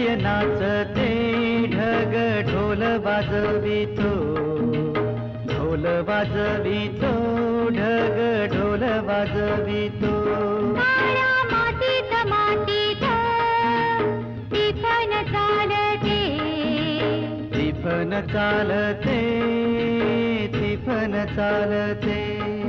थय नाचते ढग ढोल वाजवितो. ढोल वाजवितो ढग ढोल वाजवितो. तिफन चालते. तिफन चालते.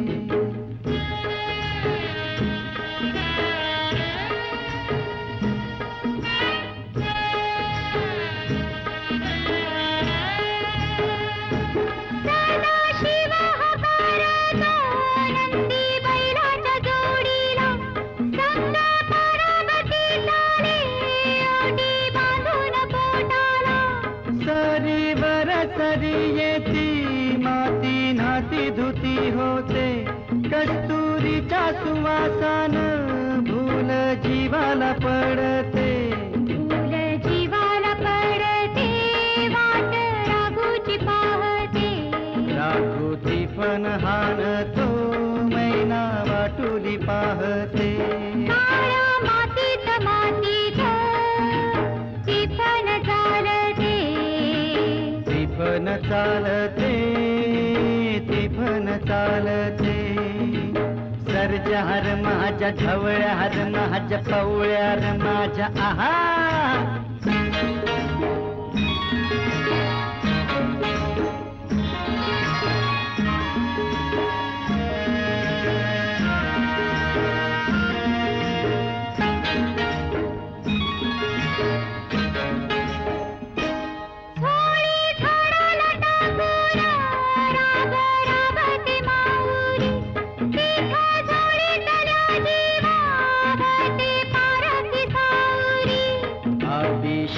येती माती नाती धुती होते. कस्तुरीच्या सुवासान भूल जीवाला पडते. फुल जीवाला पडते वाट राघूची पाहते. राखू तिफन हाणतो मैना वाटुली पाहते. चालते ती पण चालते. सर्ज हर माझ्या ढवळ्या हर माझ्या पवळ्या माझ्या आहा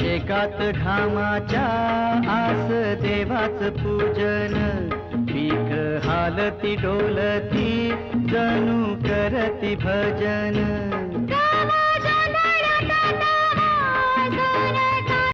एकात घामाच्या आस देवाच पूजन. पीक हालती डोलती जणू करती भजन.